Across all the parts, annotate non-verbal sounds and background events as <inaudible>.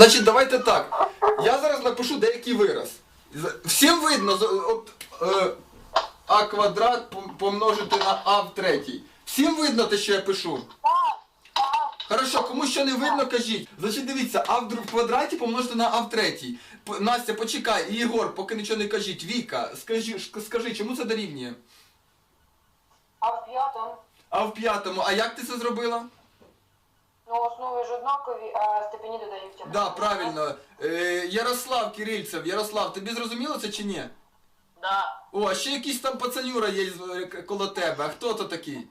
Значить, давайте так. Я зараз напишу деякий вираз. Всім видно, от, е, а квадрат помножити на а в третій. Всім видно те, що я пишу? Хорошо, кому що не видно, кажіть. Значить, дивіться, а в квадраті помножити на а в третій. Настя, почекай, і Єгор, поки нічого не кажіть. Віка, скажи, скажи, чому це дорівнює? А в п'ятому, А в п'ятому, а як ти це зробила? Ну основи ж однакові, а степені додаються. Да, правильно. Е, Ярослав Кирильцев, Ярослав, тобі зрозуміло це чи ні? Да, О, а ще якийсь там пацанюра є з- е, к- коло тебе. А хто то такий?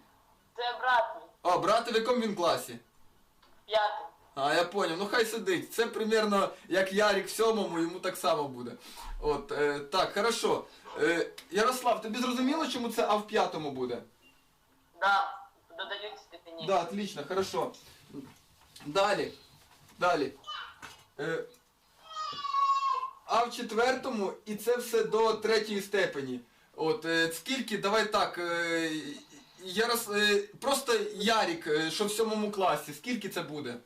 це брат мій, О, брат, в якому він класі? п'ятий. А, я поняв, ну хай сидить. Це примерно як Ярік в сьомому, йому так само буде. От, е, так, хорошо. Е, Ярослав, тобі зрозуміло, чому це А в п'ятому буде? Да, додають степені. Да, отлично, хорошо. Далі. Далі. Е, а в четвертому, і це все до третьої степені. От, е, скільки, давай так. Е, Ярос, е, просто Ярік, е, що в сьомому класі, скільки це буде?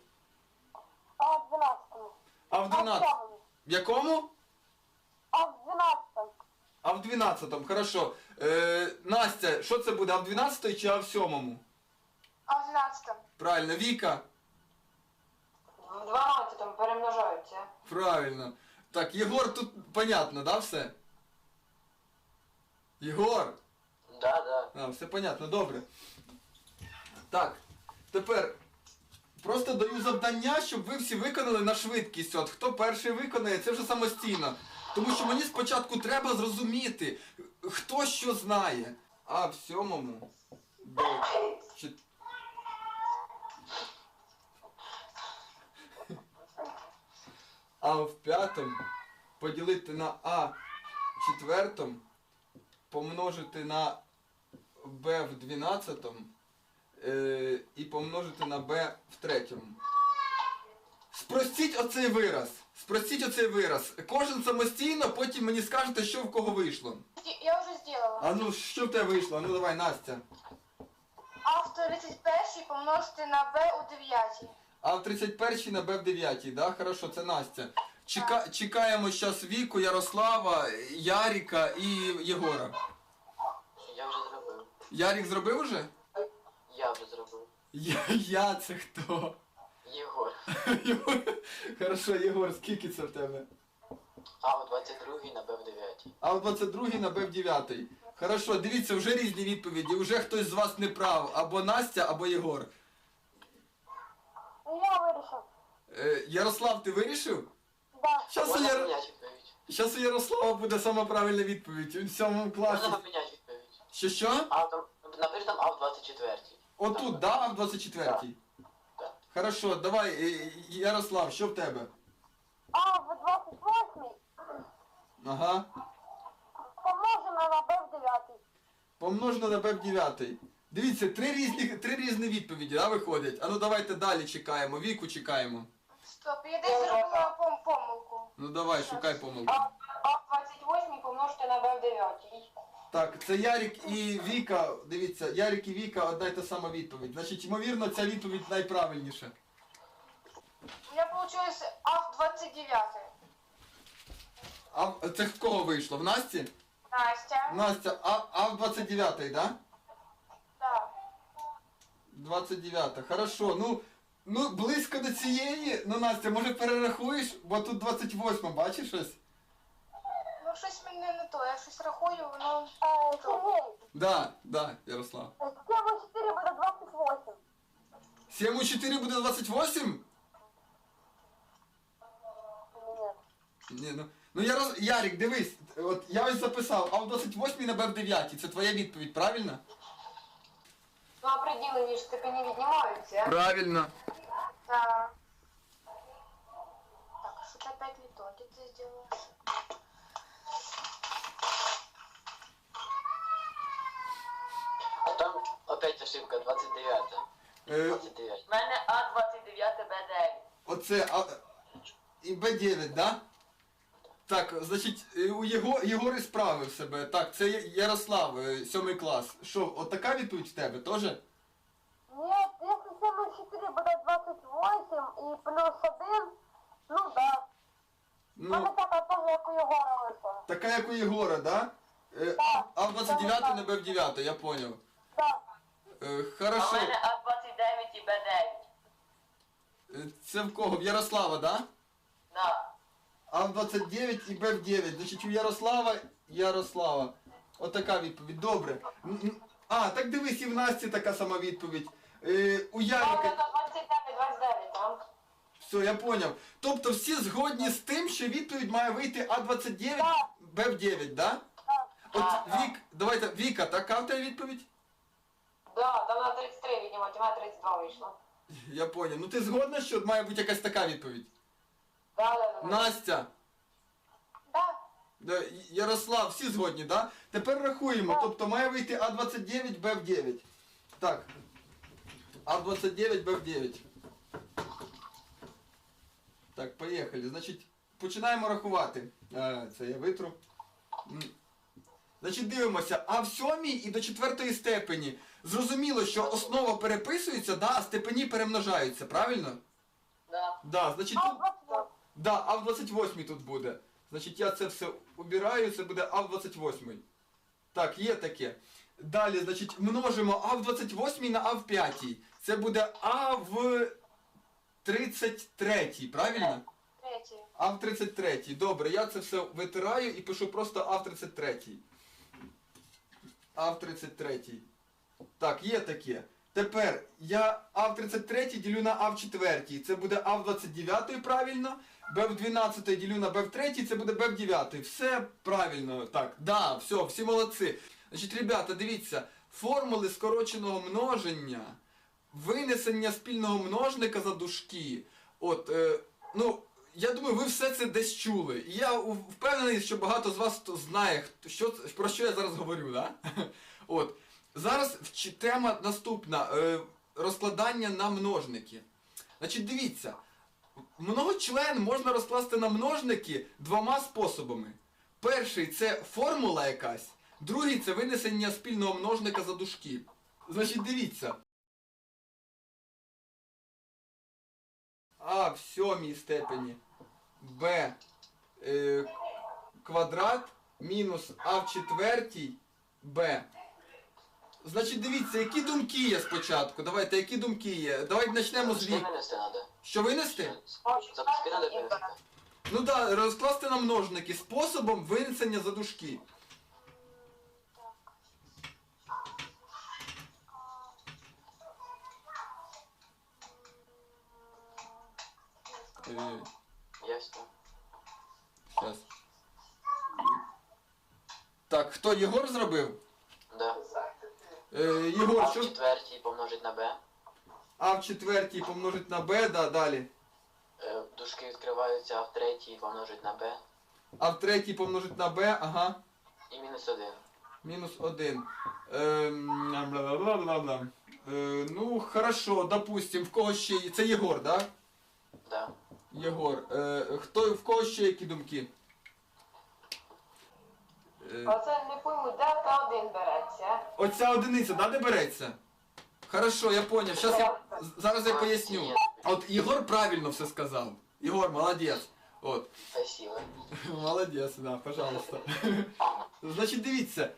А в 12-му. А в 12. В якому? А в 12-му. А в 12-му, хорошо. Е, Настя, що це буде? А в 12 чи а в 7? А в 12-му. Правильно, Віка? В 12-му перемножаються. Правильно. Так, Єгор, тут понятно, да, все? Єгор! Да, да. А, все понятно, добре. Так, тепер просто даю завдання, щоб ви всі виконали на швидкість. От хто перший виконає, це вже самостійно. Тому що мені спочатку треба зрозуміти, хто що знає. А в сьомому. До чет- А в п'ятому поділити на А в четвертому помножити на b в 12 е, і помножити на b в третьому. Спростіть оцей вираз. Спростіть оцей вираз. Кожен самостійно, потім мені скажете, що в кого вийшло. Я вже зробила. А ну, що в тебе вийшло? Ну давай, Настя. А в 31-й помножити на Б у 9-й. А в 31 на b в 9, да? Хорошо, це Настя. Чека, чекаємо зараз Віку, Ярослава, Яріка і Єгора. Я вже зробив. Ярік зробив уже? Я вже зробив. Я, я це хто? Єгор. Єгор. Хорошо, Єгор, скільки це в тебе? А у 22-й на Б в 9. А в 22-й на Б в 9. Хорошо, дивіться, вже різні відповіді. Вже хтось з вас не прав. Або Настя, або Єгор. Я вирішив. Е, Ярослав, ти вирішив? Да. Щас у, Можна Яр... поміняти відповідь. Щас у Ярослава буде сама правильна відповідь. Він в сьомому класі. Можна поміняти відповідь. Що що? А там, напиши там А в 24. Отут, да, а в 24-й? Так. Хорошо, давай, е, Ярослав, що в тебе? А в 28-й Ага. помножено на Б в 9-й. Помножено на Б в 9. Дивіться, три різні, три різні відповіді, да, виходять. А ну давайте далі чекаємо. Віку чекаємо. Стоп, я десь зробила пом- помилку. Ну давай, шукай помилку. А, а в 28-й помножити на Б в 9-й. Так, це Ярік і Віка. Дивіться, Ярік і Віка одна й та сама відповідь. Значить, ймовірно, ця відповідь найправильніша. У мене вийшло А в 29-й. А в- це в кого вийшло? В Насті? Настя. Настя, а, а в 29-й, да? Да. 29 Хорошо, ну, ну близько до цієї. Ну, Настя, може перерахуєш, бо тут 28 бачиш щось? Ну щось мене не то, я щось рахую, воно... Е, Сергій, Да, да, Ярослав. 7 у 4 буде 28. 7 у 4 буде 28? Ні. Ні, ну. Ну я роз... Ярик, дивись, от я ось записав, а в 28 на Б в 9. Це твоя відповідь, правильно? Ну а приділи між степені віднімаються. Правильно. Так. Так, что-то опять не то. Где ты сделаешь? А там опять ошибка 29. Е, 29. У мене А29 Б9. оце а, і Б9, да? Так, значить, е, у Єго, Єгор і справив себе. Так, це Ярослав, е, сьомий клас. Що, от така відповідь в тебе теж? Нет, если 7 на 4 будет 28 и плюс 1, ну да, Ну, така теж, як у Єгора вийшла. така як у Єгора, да? Е, А в 29 на Б в 9, я поняв. Так. Е, А в Хорошо. мене А29 і Б9. Е, Це в кого? В Ярослава? Да. А в 29 і Б9. Значить у Ярослава Ярослава. Отака відповідь. Добре. А, так дивись, і в Насті така сама відповідь. Е, у Ярика. 29, 29, так? Все, я поняв. Тобто всі згодні з тим, що відповідь має вийти А29, Б в 9, да? От Вік, давайте, Віка, така в тебе відповідь? Да, там на 33 віднімати, у мене 32 вийшло. Я поняв. Ну ти згодна, що має бути якась така відповідь? Да, да, да. Настя, Ярослав, всі згодні, да? Тепер рахуємо. Тобто має вийти А29, Б в 9. Так. А29, Б в 9. Так, поїхали. Значить, починаємо рахувати. А, це я витру. Значить, дивимося, а в сьомій і до четвертої степені. Зрозуміло, що основа переписується, да, а степені перемножаються, правильно? Да. Да, значить тут. 28. Да, а в 28 тут буде. Значить, я це все убираю, це буде А в 28. Так, є таке. Далі, значить, множимо А в 28 на А в 5. Це буде А в 33, правильно? А в 33. Добре, я це все витираю і пишу просто А в 33. А в 33. Так, є таке. Тепер я А в 33 ділю на А в 4. Це буде А в 29 правильно. Б в 12 ділю на Б в 3, це буде Б в 9. Все правильно. Так, да, все, всі молодці. Значить, ребята, дивіться, формули скороченого множення, винесення спільного множника за дужки. От, е, ну, я думаю, ви все це десь чули. І я впевнений, що багато з вас знає, що, про що я зараз говорю, да? <laughs> От. Зараз тема наступна. Е, розкладання на множники. Значить, дивіться, многочлен можна розкласти на множники двома способами. Перший це формула якась, другий це винесення спільного множника за дужки. Значить, дивіться. А в сьомій степені Б е, квадрат мінус А в четвертій Б. Значить, дивіться, які думки є спочатку. Давайте, які думки є. Давайте почнемо з треба? Що винести? Запуски треба винести? Ну так, да, розкласти на множники способом винесення за дужки. Е, Ясно. Щас. Так, хто Єгор зробив? Да. Е, А Єгор, в що? четвертій помножить на Б. А в четвертій помножить на Б, да, далі. Е, Дужки відкриваються, а в третій помножить на Б. А в третій помножить на Б, ага. І мінус один. Мінус один. Ем, бла-бла-бла-бла-бла. Е, ну, хорошо, допустим, в кого ще є. Це Єгор, да? Да. Єгор. Е, хто, в кого ще які думки? Е, Оце не пойму, де та один береться. оця одиниця, да, де береться? Хорошо, я поняв. Щас я, зараз я поясню. От Єгор правильно все сказав. Єгор, молодець. От. Спасибо. <laughs> Молодець, да, пожалуйста. <laughs> Значить, дивіться,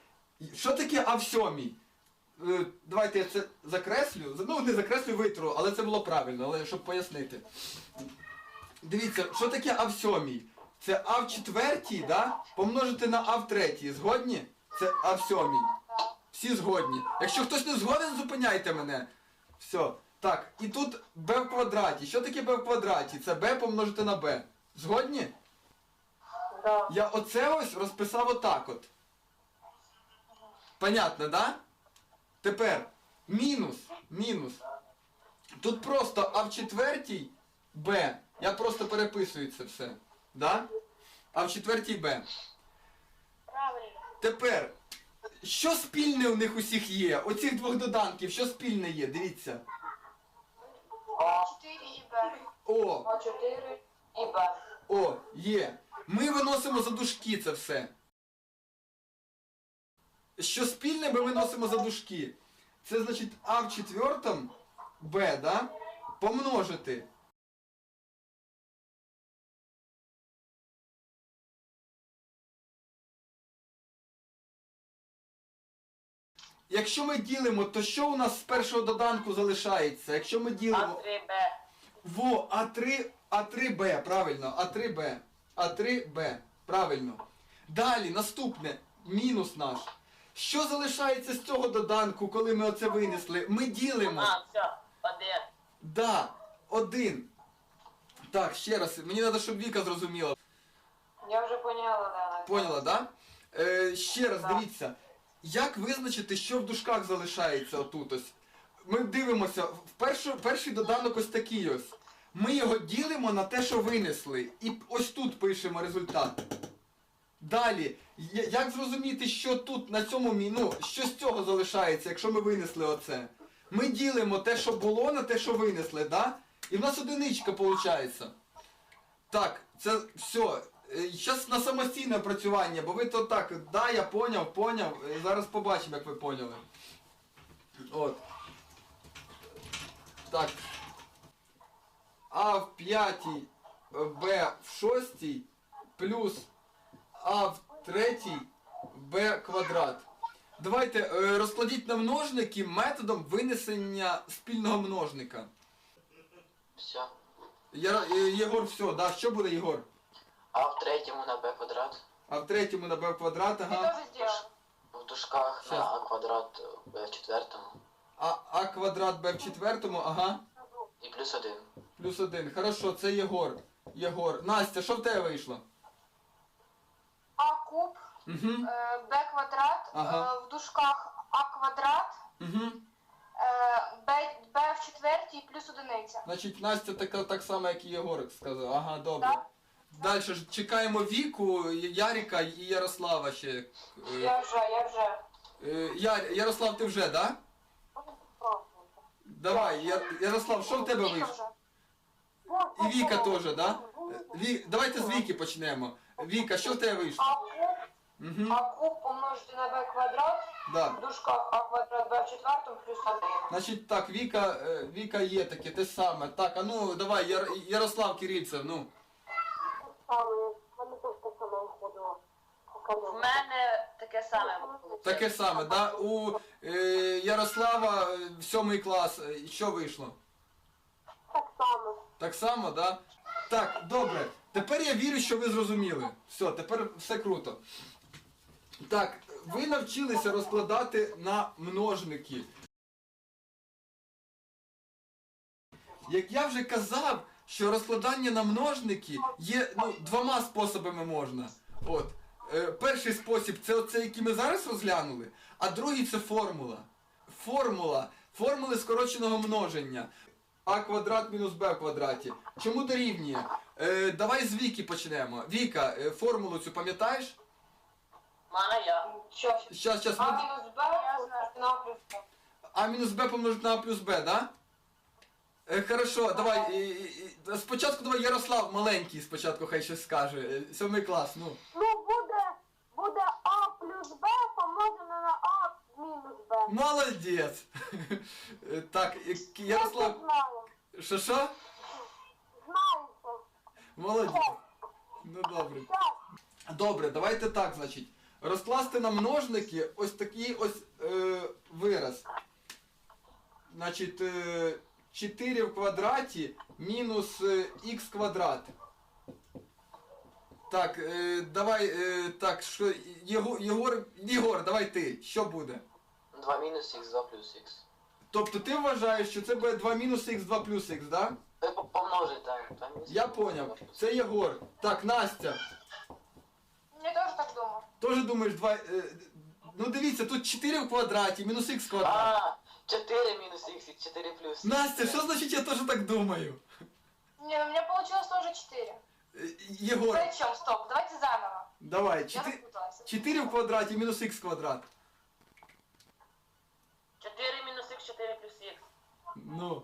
що таке А в сьомій? Е, Давайте я це закреслю. Ну, не закреслю витру, але це було правильно, але щоб пояснити. Дивіться, що таке А сьомій? Це А в четвертій, да? помножити на А в третій. Згодні? Це А в сьомій. Всі згодні. Якщо хтось не згоден, зупиняйте мене. Все. Так, і тут Б в квадраті. Що таке Б в квадраті? Це Б помножити на Б. Згодні? Да. Я оце ось розписав отак от. Понятно, да? Тепер мінус, мінус. Тут просто А в четвертій Б. Я просто переписую це все. Да? А в четвертій Б. Правильно. Тепер, що спільне у них усіх є? Оцих двох доданків, що спільне є? Дивіться. Чотири і Б. О, А4 і Б. О, є. Ми виносимо за дужки це все. Що спільне ми виносимо за дужки. Це значить А в четвертому, Б, да? Помножити якщо ми ділимо, то що у нас з першого доданку залишається? Якщо ми ділимо. А3Б. Во, А3, А3Б, правильно, А3Б. А3Б, правильно. Далі, наступне, мінус наш. Що залишається з цього доданку, коли ми оце винесли? Ми ділимо. А, все, один. Да, один. Так, ще раз, мені треба, щоб Віка зрозуміла. Я вже поняла, да. Поняла, да? Е, ще раз Да. дивіться. Як визначити, що в дужках залишається отут ось? Ми дивимося, в першу, перший доданок ось такий ось. Ми його ділимо на те, що винесли. І ось тут пишемо результат. Далі, як зрозуміти, що тут на цьому мі- ну, що з цього залишається, якщо ми винесли оце? Ми ділимо те, що було, на те, що винесли, да? І в нас одиничка виходить. Так, це все. Зараз на самостійне працювання, бо ви то так, да, я поняв, поняв. Е, Зараз побачимо, як ви поняли. От. Так. А в п'ятій, е, Б в шостій, плюс А в третій, Б квадрат. Давайте е, розкладіть на множники методом винесення спільного множника. Все. Я, е, Єгор, все, да, що буде Єгор? А в третьому на b квадрат. А в третьому на b квадрат, Ты ага. тоже сделал. В дужках Щас. на а квадрат b в четвертому. А, а квадрат b в четвертому, ага. І плюс один. Плюс один. Хорошо, це Єгор. Єгор. Настя, що в тебе вийшло? А куб, Угу. э, Б квадрат, Ага. э, в дужках А квадрат, Угу. э, Б, Б в четвертій плюс одиниця. Значить, Настя така так само, як і Єгор сказав. Ага, добре. Так. Далі ж чекаємо Віку, Яріка і Ярослава ще. Е, Я вже, я вже. е, Яр, Ярослав, ти вже, да? Давай, Я, Ярослав, що в тебе вийшло? І Віка теж, да? Е, Ві... Давайте з Віки почнемо. Віка, що в тебе вийшло? А куб, Угу. а куб помножити на b квадрат, Да. в дужках а квадрат b в четвертому плюс 1. Значить так, Віка, е, Віка є таке, те саме. Так, а ну давай, Яр, Ярослав Кирильцев, ну. В мене таке саме виходить. Таке саме, да? У е, Ярослава е, сьомий клас. е, Що вийшло? Так само. Так само, да? Так, добре. Тепер я вірю, що ви зрозуміли. Все, тепер все круто. Так, ви навчилися розкладати на множники. Як я вже казав, що розкладання на множники є ну, двома способами можна. От. Е, перший спосіб це оце, який ми зараз розглянули, а другий це формула. Формула. Формули скороченого множення. А квадрат мінус Б квадраті. Чому дорівнює? Е, давай з Віки почнемо. Віка, е, формулу цю пам'ятаєш? Мене я. Що? Щас, щас, А ми... мінус b помножити на а плюс b. А мінус Б помножити на А плюс Б, да? Е, хорошо, давай. і- і- і- спочатку давай Ярослав маленький спочатку хай щось скаже. Е, Сьомий клас, ну. Ну буде, буде А плюс Б помножено на А мінус Б. Молодець. <laughs> Е, Так, К- Ярослав. знаю. Що що? Знаю це. Молодець. Ну добре. Добре, давайте так, значить. Розкласти на множники ось такий ось е, вираз. Значить, е, 4 в квадраті мінус х квадрат. Так, е, давай, е, так, що, Єгор, Єгор, Єгор, давай ти, що буде? 2 мінус х, 2 плюс х. Тобто ти вважаєш, що це буде 2 мінус х, 2 плюс х, да? Ви по- помножите, так. 2 мінус Я х, поняв. плюс Це Єгор. Так, Настя. Я теж так думаю. Тоже думаєш, два. Е, ну дивіться, тут 4 в квадраті, мінус х квадрат. А, 4 мінус х і 4 плюс. Настя, що значить я теж так думаю? Не, ну у меня получилось тоже 4. Е, Єгор, Причем, стоп, давайте заново. давай, Я 4, запуталася. 4 в квадраті, мінус х квадрат. 4 мінус х, 4 плюс х. Ну.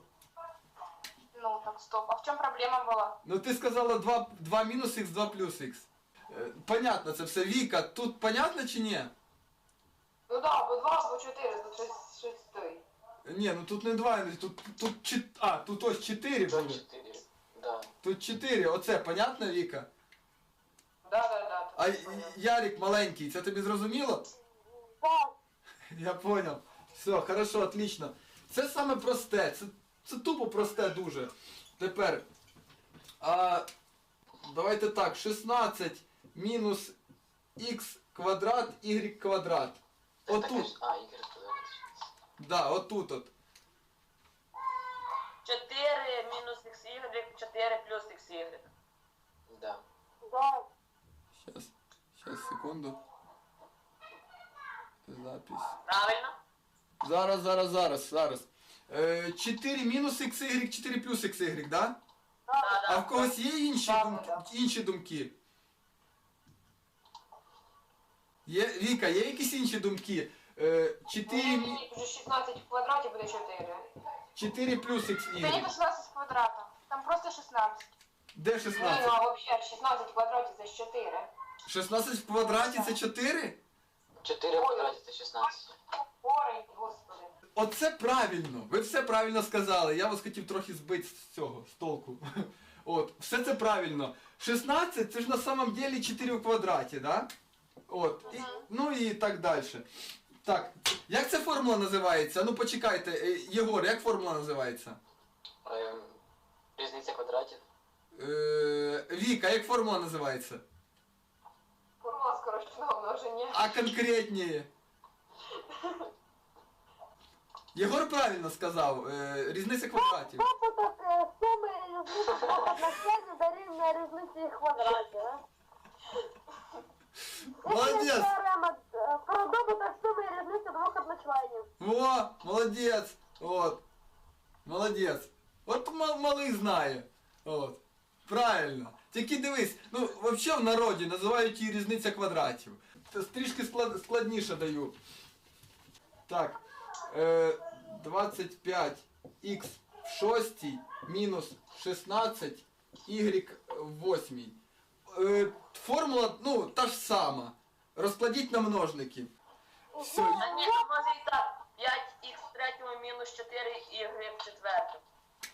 Ну так, стоп. А в чем проблема была? Ну ти сказала 2, 2 мінус х, 2 плюс х. Е, Понятно це все. Віка, тут понятно чи ні? Ну да, або 2, або 4, тут щось, щось стоїть. Ні, ну тут не 2, тут, тут, чет- а, тут ось 4 Тут буде. 4. Да. Тут 4, оце, понятно, Віка? Да, да, да. А Ярик маленький, це тобі зрозуміло? Так. Я понял. Все, хорошо, отлично. Це саме просте, це, це тупо просте дуже. Тепер. А, давайте так, 16 мінус х квадрат, y квадрат. Отут. А, квадрат. Да, отут от. 4 мінус xy, 4 плюс xy. Да. Да. Сейчас, сейчас, секунду. Запись. Правильно? Зараз, зараз, зараз, зараз. Е, 4 мінус xy, 4 плюс xy, да? Да, А да. в когось є інші, Так, думки, так. інші думки? Є, Віка, є якісь інші думки? Е, 4, Ні, вже 16 в квадраті буде 4. 4 плюс Це не xy. 16 квадратом. Там просто 16. Де Ні, ну 16? а взагалі 16 в квадраті це ж 4. 16 в квадраті це 4? 4 в квадраті це 16. Корень, господи. Оце правильно. Ви все правильно сказали. Я вас хотів трохи збити з цього, з толку. <laughs> От, все це правильно. 16 це ж на самом деле 4 в квадраті, да? От. І, ну і так далі. Так, як ця формула називається? Ну почекайте, е, Єгор, як формула називається? Ем, Різниця квадратів. Е, Віка, як формула називається? Формула скорочного множення. А конкретніше? Єгор правильно сказав. Е, різниця квадратів. Добуток е, суми різниці одночленів дорівнює різниці їх квадратів. да? Молодець! Теорема добуток суми різниці двох одночленів. Во, молодець. От. Молодець. От малий знає. От. Правильно. Тільки дивись, ну взагалі в народі називають її різниця квадратів. Це трішки склад- складніше даю. Так. Е, 25х в шостій мінус 16 y в восьмій. Е, формула, ну, та ж сама. Розкладіть на множники. Все, А ні, то може і так. 5х в третьому мінус 4y в четвертому.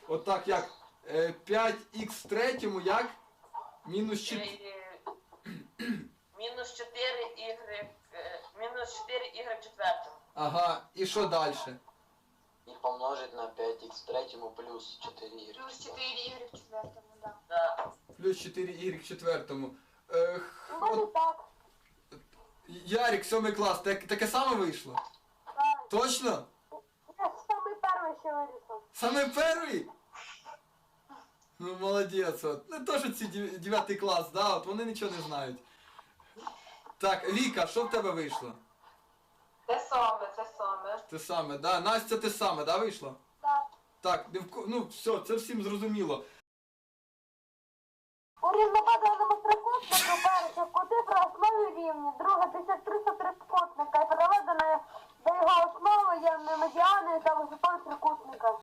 Отак як? Е, 5х в третьому як? Мінус 4. Е, Мінус 4y, е, мінус 4y в четвертому. Ага, і що далі? І помножить на 5х в третьому плюс 4 ігри. Плюс 4 ігри в четвертому, да. Да. Плюс 4y в четвертому. Е, х- Ну, не от, так. Ярик, сьомий клас, так, таке саме вийшло? Так. Точно? Я саме перший ще вирішив. Саме перший? Ну молодець, от. Не то, що ці дев'ятий клас, да, от вони нічого не знають. Так, Віка, що в тебе вийшло? Те саме, те саме. Те саме, да. Настя те саме, да, вийшло? Так. Так, ну все, це всім зрозуміло. Урівноваженому страху 16 березня кути про основі рівні, друга 1303 трикутника і переведена до його основи є медіаною та висотою трикутника.